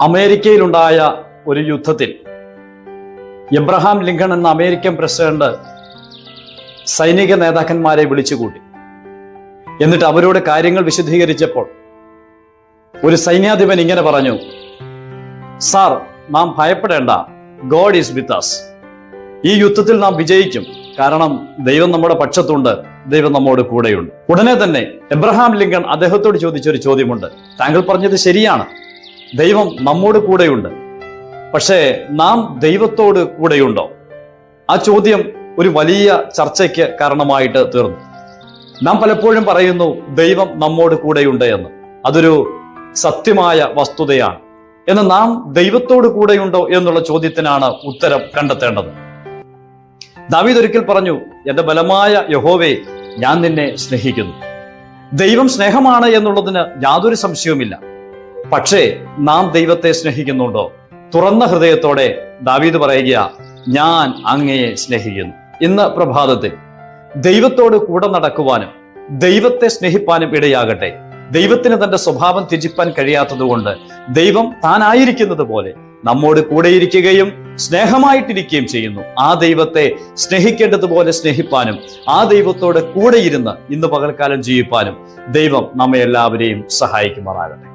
അമേരിക്കയിലുണ്ടായ ഒരു യുദ്ധത്തിൽ Abraham Lincoln എന്ന അമേരിക്കൻ പ്രസിഡന്റ് സൈനിക നേതാക്കന്മാരെ വിളിച്ചുകൂട്ടി. എന്നിട്ട് അവരോട് കാര്യങ്ങൾ വിശദീകരിച്ചപ്പോൾ ഒരു സൈന്യാധിപൻ ഇങ്ങനെ പറഞ്ഞു സാർ നാം ഭയപ്പെടേണ്ട. ഗോഡ് ഈസ് വിത്ത് അസ് ഈ യുദ്ധത്തിൽ നാം വിജയിക്കും. കാരണം ദൈവം നമ്മുടെ പക്ഷത്തുണ്ട് ദൈവം നമ്മോട് കൂടെയുണ്ട്. ഉടനെ തന്നെ എബ്രഹാം ലിങ്കൺ അദ്ദേഹത്തോട് ചോദിച്ചൊരു ചോദ്യമുണ്ട്. താങ്കൾ പറഞ്ഞത് ശരിയാണ്. ദൈവം നമ്മോട് കൂടെയുണ്ട്. പക്ഷേ നാം ദൈവത്തോട് കൂടെയുണ്ടോ? ആ ചോദ്യം ഒരു വലിയ ചർച്ചയ്ക്ക് കാരണമായിട്ട് തീർന്നു. നാം പലപ്പോഴും പറയുന്നു ദൈവം നമ്മോട് കൂടെയുണ്ട് എന്ന്. അതൊരു സത്യമായ വസ്തുതയാണ്. എന്ന് നാം ദൈവത്തോട് കൂടെയുണ്ടോ എന്നുള്ള ചോദ്യത്തിനാണ് ഉത്തരം കണ്ടെത്തേണ്ടത്. ദാവീദ് ഒരിക്കൽ പറഞ്ഞു എന്റെ ബലമായ യഹോവേ ഞാൻ നിന്നെ സ്നേഹിക്കുന്നു. ദൈവം സ്നേഹമാണ് എന്നുള്ളതിന് യാതൊരു സംശയവുമില്ല. പക്ഷേ നാം ദൈവത്തെ സ്നേഹിക്കുന്നുണ്ടോ? തുറന്ന ഹൃദയത്തോടെ ദാവീദ് പറയുക ഞാൻ അങ്ങയെ സ്നേഹിക്കുന്നു. ഇന്ന് പ്രഭാതത്തിൽ ദൈവത്തോട് കൂടെ നടക്കുവാനും ദൈവത്തെ സ്നേഹിപ്പാനും ഇടയാകട്ടെ. ദൈവത്തിന് തന്റെ സ്വഭാവം ത്യജിപ്പാൻ കഴിയാത്തതുകൊണ്ട് ദൈവം താനായിരിക്കുന്നത് പോലെ നമ്മോട് കൂടെയിരിക്കുകയും സ്നേഹമായിട്ടിരിക്കുകയും ചെയ്യുന്നു. ആ ദൈവത്തെ സ്നേഹിക്കേണ്ടതുപോലെ സ്നേഹിപ്പാനും ആ ദൈവത്തോട് കൂടെയിരുന്ന് ഇന്ന് പകൽക്കാലം ജീവിപ്പാനും ദൈവം നമ്മെ എല്ലാവരെയും സഹായിക്കുമാറാകട്ടെ.